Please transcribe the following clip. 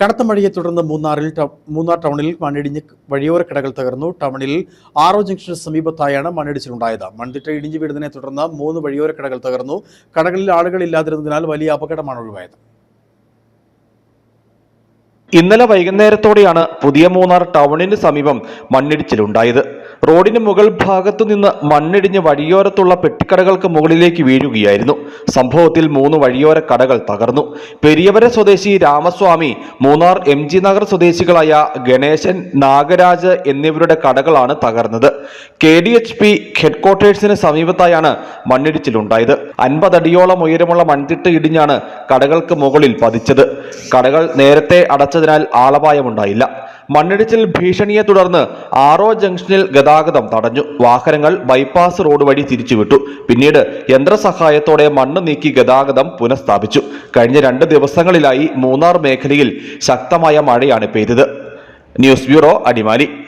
കനത്ത മഴയെ തുടർന്ന് മൂന്നാറിൽ മൂന്നാർ ടൗണിൽ മണ്ണിടിഞ്ഞ് വഴിയോര കടകൾ തകർന്നു. ടൗണിൽ ആറോ ജംഗ്ഷന് സമീപത്തായാണ് മണ്ണിടിച്ചിലുണ്ടായത്. മൺതിട്ട ഇടിഞ്ഞു വീഴുന്നതിനെ തുടർന്ന് മൂന്ന് വഴിയോര കടകൾ തകർന്നു. കടകളിൽ ആളുകൾ ഇല്ലാതിരുന്നതിനാൽ വലിയ അപകടമാണ് ഒഴിവായത്. ഇന്നലെ വൈകുന്നേരത്തോടെയാണ് പുതിയ മൂന്നാർ ടൗണിന് സമീപം മണ്ണിടിച്ചിലുണ്ടായത്. റോഡിന് മുകൾ ഭാഗത്തു നിന്ന് മണ്ണിടിഞ്ഞ് വഴിയോരത്തുള്ള പെട്ടിക്കടകൾക്ക് മുകളിലേക്ക് വീഴുകയായിരുന്നു. സംഭവത്തിൽ മൂന്ന് വഴിയോര കടകൾ തകർന്നു. പെരിയവര സ്വദേശി രാമസ്വാമി മൂന്നാർ എം ജി നഗർ സ്വദേശികളായ ഗണേശൻ നാഗരാജ് എന്നിവരുടെ കടകളാണ് തകർന്നത്. കെ ഡി എച്ച് പി ഹെഡ്ക്വാർട്ടേഴ്സിന് സമീപത്തായാണ് മണ്ണിടിച്ചിലുണ്ടായത്. അൻപതടിയോളം ഉയരമുള്ള മൺതിട്ട് ഇടിഞ്ഞാണ് കടകൾക്ക് മുകളിൽ പതിച്ചത്. കടകൾ നേരത്തെ അടച്ചതിനാൽ ആളപായമുണ്ടായില്ല. മണ്ണിടിച്ചിൽ ഭീഷണിയെ തുടർന്ന് ആറോ ജംഗ്ഷനിൽ ഗതാഗതം തടഞ്ഞു. വാഹനങ്ങൾ ബൈപ്പാസ് റോഡ് വഴി തിരിച്ചുവിട്ടു. പിന്നീട് യന്ത്രസഹായത്തോടെ മണ്ണ് നീക്കി ഗതാഗതം പുനഃസ്ഥാപിച്ചു. കഴിഞ്ഞ രണ്ട് ദിവസങ്ങളിലായി മൂന്നാർ മേഖലയിൽ ശക്തമായ മഴയാണ് പെയ്തത്. News bureau Adimali.